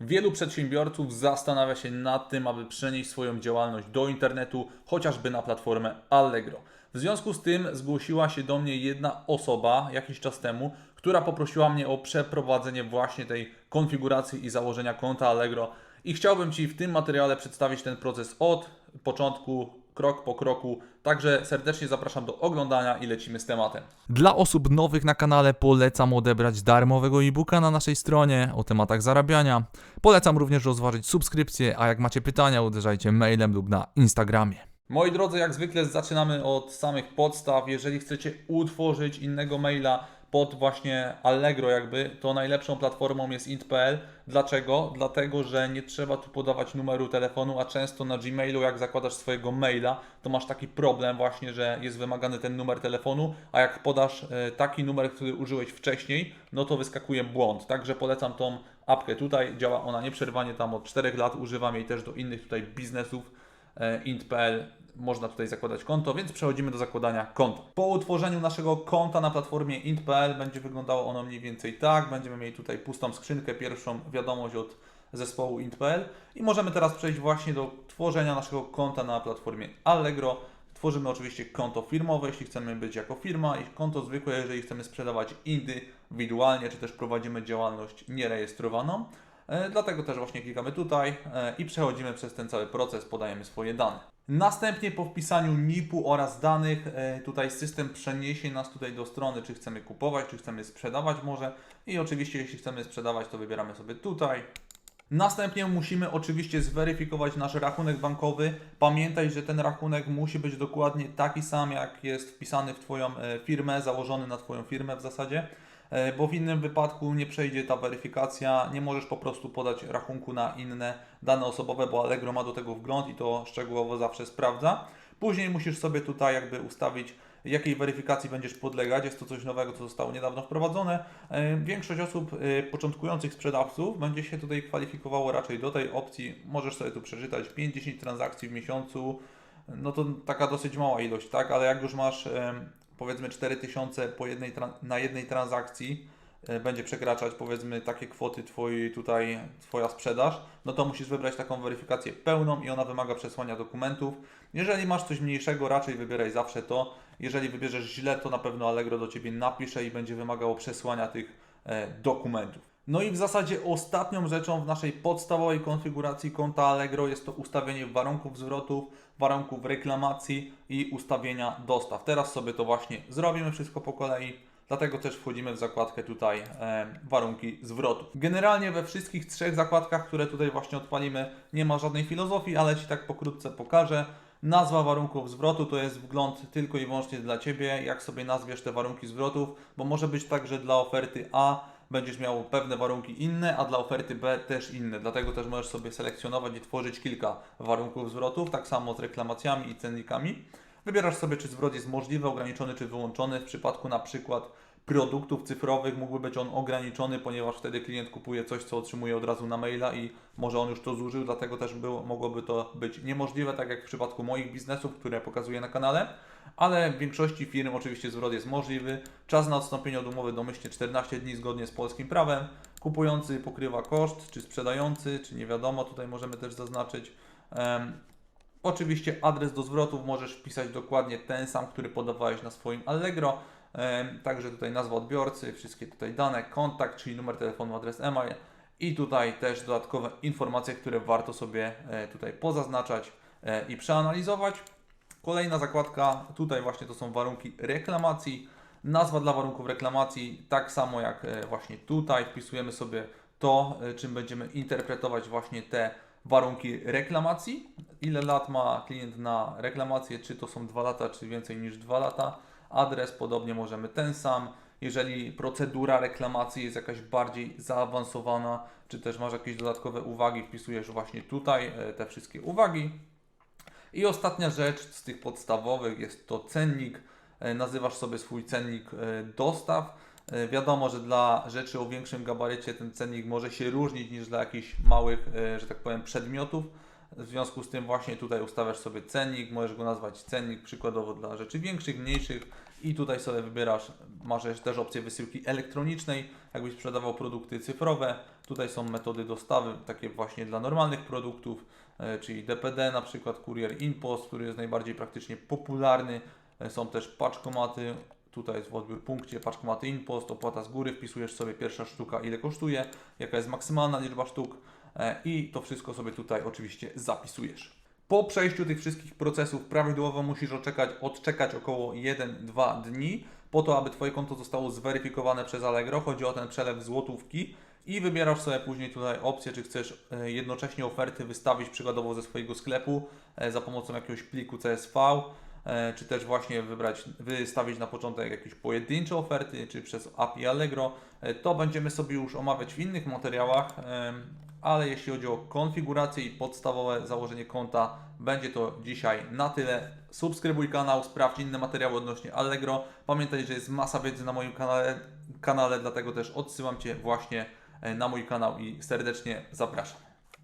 Wielu przedsiębiorców zastanawia się nad tym, aby przenieść swoją działalność do internetu, chociażby na platformę Allegro. W związku z tym zgłosiła się do mnie jedna osoba jakiś czas temu, która poprosiła mnie o przeprowadzenie właśnie tej konfiguracji i założenia konta Allegro. I chciałbym Ci w tym materiale przedstawić ten proces od początku, krok po kroku. Także serdecznie zapraszam do oglądania i lecimy z tematem. Dla osób nowych na kanale polecam odebrać darmowego e-booka na naszej stronie o tematach zarabiania. Polecam również rozważyć subskrypcję, a jak macie pytania, uderzajcie mailem lub na Instagramie. Moi drodzy, jak zwykle zaczynamy od samych podstaw. Jeżeli chcecie utworzyć innego maila pod właśnie Allegro jakby, to najlepszą platformą jest int.pl. Dlaczego? Dlatego, że nie trzeba tu podawać numeru telefonu, a często na Gmailu jak zakładasz swojego maila, to masz taki problem właśnie, że jest wymagany ten numer telefonu, a jak podasz e, taki numer, który użyłeś wcześniej, no to wyskakuje błąd. Także polecam tą apkę tutaj. Działa ona nieprzerwanie tam od 4 lat. Używam jej też do innych tutaj biznesów e, int.pl można tutaj zakładać konto, więc przechodzimy do zakładania konta. Po utworzeniu naszego konta na platformie int.pl będzie wyglądało ono mniej więcej tak. Będziemy mieli tutaj pustą skrzynkę, pierwszą wiadomość od zespołu int.pl i możemy teraz przejść właśnie do tworzenia naszego konta na platformie Allegro. Tworzymy oczywiście konto firmowe, jeśli chcemy być jako firma i konto zwykłe, jeżeli chcemy sprzedawać indywidualnie, czy też prowadzimy działalność nierejestrowaną. E, Dlatego też właśnie klikamy tutaj e, i przechodzimy przez ten cały proces, podajemy swoje dane. Następnie po wpisaniu NIP-u oraz danych, e, tutaj system przeniesie nas tutaj do strony, czy chcemy kupować, czy chcemy sprzedawać może. I oczywiście jeśli chcemy sprzedawać, to wybieramy sobie tutaj. Następnie musimy oczywiście zweryfikować nasz rachunek bankowy. Pamiętaj, że ten rachunek musi być dokładnie taki sam, jak jest wpisany w Twoją firmę, założony na Twoją firmę w zasadzie, bo w innym wypadku nie przejdzie ta weryfikacja. Nie możesz po prostu podać rachunku na inne dane osobowe, bo Allegro ma do tego wgląd i to szczegółowo zawsze sprawdza. Później musisz sobie tutaj jakby ustawić jakiej weryfikacji będziesz podlegać. Jest to coś nowego, co zostało niedawno wprowadzone. E, Większość osób e, początkujących sprzedawców będzie się tutaj kwalifikowało raczej do tej opcji. Możesz sobie tu przeczytać 5-10 transakcji w miesiącu. No to taka dosyć mała ilość, tak? Ale jak już masz powiedzmy 4000 po jednej na jednej transakcji, e, będzie przekraczać powiedzmy takie kwoty twoi, tutaj Twoja sprzedaż, no to musisz wybrać taką weryfikację pełną i ona wymaga przesłania dokumentów. Jeżeli masz coś mniejszego, raczej wybieraj zawsze to. Jeżeli wybierzesz źle, to na pewno Allegro do Ciebie napisze i będzie wymagało przesłania tych e, dokumentów. No i w zasadzie ostatnią rzeczą w naszej podstawowej konfiguracji konta Allegro jest to ustawienie warunków zwrotów, warunków reklamacji i ustawienia dostaw. Teraz sobie to właśnie zrobimy wszystko po kolei. Dlatego też wchodzimy w zakładkę tutaj e, warunki zwrotu. Generalnie we wszystkich trzech zakładkach, które tutaj właśnie odpalimy, nie ma żadnej filozofii, ale Ci tak pokrótce pokażę. Nazwa warunków zwrotu to jest wgląd tylko i wyłącznie dla Ciebie, jak sobie nazwiesz te warunki zwrotów, bo może być tak, że dla oferty A będziesz miał pewne warunki inne, a dla oferty B też inne. Dlatego też możesz sobie selekcjonować i tworzyć kilka warunków zwrotów, tak samo z reklamacjami i cennikami. Wybierasz sobie, czy zwrot jest możliwy, ograniczony, czy wyłączony. W przypadku na przykład produktów cyfrowych mógłby być on ograniczony, ponieważ wtedy klient kupuje coś, co otrzymuje od razu na maila i może on już to zużył, dlatego też było, mogłoby to być niemożliwe, tak jak w przypadku moich biznesów, które pokazuję na kanale. Ale w większości firm oczywiście zwrot jest możliwy. Czas na odstąpienie od umowy domyślnie 14 dni zgodnie z polskim prawem. Kupujący pokrywa koszt, czy sprzedający, czy nie wiadomo, tutaj możemy też zaznaczyć. Em, Oczywiście adres do zwrotów możesz wpisać dokładnie ten sam, który podawałeś na swoim Allegro. Em, Także tutaj nazwa odbiorcy, wszystkie tutaj dane, kontakt, czyli numer telefonu, adres e-mail i tutaj też dodatkowe informacje, które warto sobie e, tutaj pozaznaczać e, i przeanalizować. Kolejna zakładka, tutaj właśnie to są warunki reklamacji. Nazwa dla warunków reklamacji, tak samo jak e, właśnie tutaj, wpisujemy sobie to, e, czym będziemy interpretować właśnie te warunki reklamacji. Ile lat ma klient na reklamację, czy to są 2 lata, czy więcej niż 2 lata. Adres podobnie możemy ten sam. Jeżeli procedura reklamacji jest jakaś bardziej zaawansowana, czy też masz jakieś dodatkowe uwagi, wpisujesz właśnie tutaj e, te wszystkie uwagi. I ostatnia rzecz z tych podstawowych jest to cennik. E, Nazywasz sobie swój cennik e, dostaw. Wiadomo, że dla rzeczy o większym gabarycie ten cennik może się różnić niż dla jakichś małych, że tak powiem, przedmiotów. W związku z tym właśnie tutaj ustawiasz sobie cennik, możesz go nazwać cennik przykładowo dla rzeczy większych, mniejszych. i tutaj sobie wybierasz, masz też opcję wysyłki elektronicznej, jakbyś sprzedawał produkty cyfrowe. Tutaj są metody dostawy, takie właśnie dla normalnych produktów, e, czyli DPD na przykład, Courier Inpost, który jest najbardziej praktycznie popularny. E, Są też paczkomaty, tutaj jest w odbiór punkcie paczkomaty Inpost, opłata z góry, wpisujesz sobie pierwsza sztuka ile kosztuje, jaka jest maksymalna liczba sztuk i to wszystko sobie tutaj oczywiście zapisujesz. Po przejściu tych wszystkich procesów prawidłowo musisz odczekać, odczekać około 1-2 dni po to, aby Twoje konto zostało zweryfikowane przez Allegro. Chodzi o ten przelew złotówki i wybierasz sobie później tutaj opcję, czy chcesz e, jednocześnie oferty wystawić przykładowo ze swojego sklepu e, za pomocą jakiegoś pliku CSV, e, czy też właśnie wybrać, wystawić na początek jakieś pojedyncze oferty, czy przez API Allegro. E, To będziemy sobie już omawiać w innych materiałach, ale jeśli chodzi o konfigurację i podstawowe założenie konta, będzie to dzisiaj na tyle. Subskrybuj kanał, sprawdź inne materiały odnośnie Allegro. Pamiętaj, że jest masa wiedzy na moim kanale, kanale dlatego też odsyłam Cię właśnie e, na mój kanał i serdecznie zapraszam.